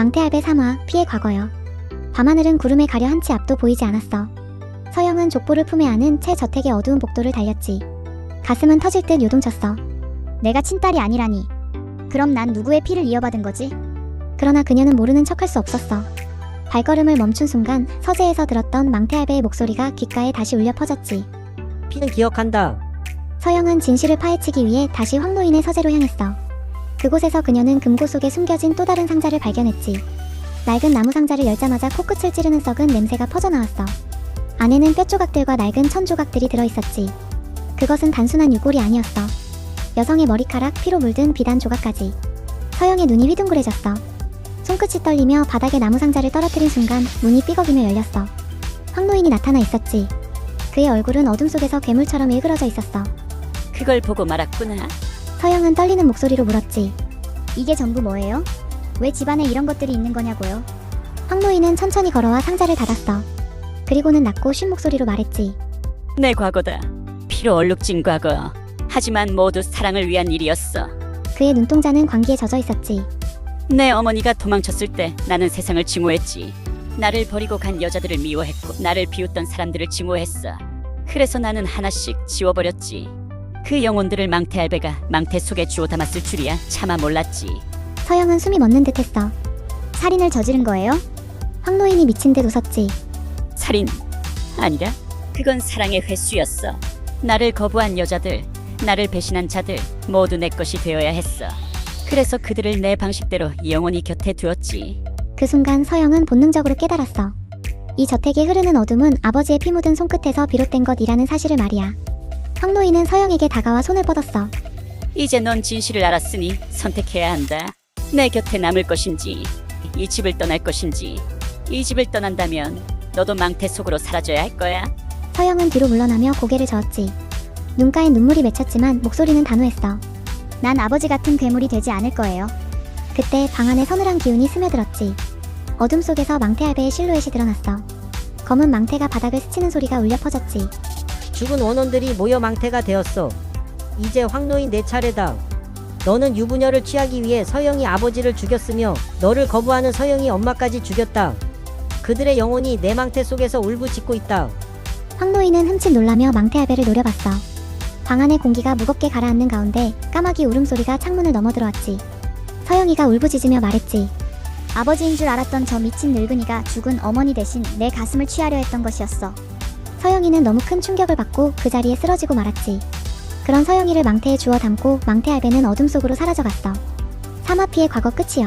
망태알배 3화 피해 과거여. 밤하늘은 구름에 가려 한 치 앞도 보이지 않았어. 서영은 족보를 품에 안은 최저택의 어두운 복도를 달렸지. 가슴은 터질 듯 요동쳤어. 내가 친딸이 아니라니. 그럼 난 누구의 피를 이어받은 거지? 그러나 그녀는 모르는 척할 수 없었어. 발걸음을 멈춘 순간 서재에서 들었던 망태알배의 목소리가 귓가에 다시 울려 퍼졌지. 피는 기억한다. 서영은 진실을 파헤치기 위해 다시 황노인의 서재로 향했어. 그곳에서 그녀는 금고 속에 숨겨진 또 다른 상자를 발견했지. 낡은 나무 상자를 열자마자 코끝을 찌르는 썩은 냄새가 퍼져나왔어. 안에는 뼈 조각들과 낡은 천 조각들이 들어있었지. 그것은 단순한 유골이 아니었어. 여성의 머리카락, 피로 물든 비단 조각까지. 서영의 눈이 휘둥그레졌어. 손끝이 떨리며 바닥에 나무 상자를 떨어뜨린 순간 문이 삐걱이며 열렸어. 황노인이 나타나 있었지. 그의 얼굴은 어둠 속에서 괴물처럼 일그러져 있었어. 그걸 보고 말았구나. 서영은 떨리는 목소리로 물었지. 이게 전부 뭐예요? 왜 집안에 이런 것들이 있는 거냐고요? 황노인은 천천히 걸어와 상자를 닫았어. 그리고는 낮고 쉰 목소리로 말했지. 내 과거다. 피로 얼룩진 과거. 하지만 모두 사랑을 위한 일이었어. 그의 눈동자는 광기에 젖어 있었지. 내 어머니가 도망쳤을 때 나는 세상을 증오했지. 나를 버리고 간 여자들을 미워했고 나를 비웃던 사람들을 증오했어. 그래서 나는 하나씩 지워버렸지. 그 영혼들을 망태 알베가 망태 속에 주워 담았을 줄이야 차마 몰랐지. 서영은 숨이 멎는 듯했어. 살인을 저지른 거예요? 황노인이 미친 듯 웃었지. 살인 아니라 그건 사랑의 회수였어. 나를 거부한 여자들, 나를 배신한 자들 모두 내 것이 되어야 했어. 그래서 그들을 내 방식대로 영원히 곁에 두었지. 그 순간 서영은 본능적으로 깨달았어. 이 저택에 흐르는 어둠은 아버지의 피 묻은 손끝에서 비롯된 것이라는 사실을 말이야. 황노인은 서영에게 다가와 손을 뻗었어. 이제 넌 진실을 알았으니 선택해야 한다. 내 곁에 남을 것인지, 이 집을 떠날 것인지. 이 집을 떠난다면 너도 망태 속으로 사라져야 할 거야. 서영은 뒤로 물러나며 고개를 저었지. 눈가에 눈물이 맺혔지만 목소리는 단호했어. 난 아버지 같은 괴물이 되지 않을 거예요. 그때 방 안에 서늘한 기운이 스며들었지. 어둠 속에서 망태알배의 실루엣이 드러났어. 검은 망태가 바닥을 스치는 소리가 울려 퍼졌지. 죽은 원혼들이 모여 망태가 되었어. 이제 황노인 내 차례다. 너는 유부녀를 취하기 위해 서영이 아버지를 죽였으며 너를 거부하는 서영이 엄마까지 죽였다. 그들의 영혼이 내 망태 속에서 울부짖고 있다. 황노인은 흠칫 놀라며 망태알배를 노려봤어. 방 안의 공기가 무겁게 가라앉는 가운데 까마귀 울음소리가 창문을 넘어 들어왔지. 서영이가 울부짖으며 말했지. 아버지인 줄 알았던 저 미친 늙은이가 죽은 어머니 대신 내 가슴을 취하려 했던 것이었어. 서영이는 너무 큰 충격을 받고 그 자리에 쓰러지고 말았지. 그런 서영이를 망태에 주워 담고 망태 알배는 어둠 속으로 사라져갔어. 사마피의 과거 끝이여.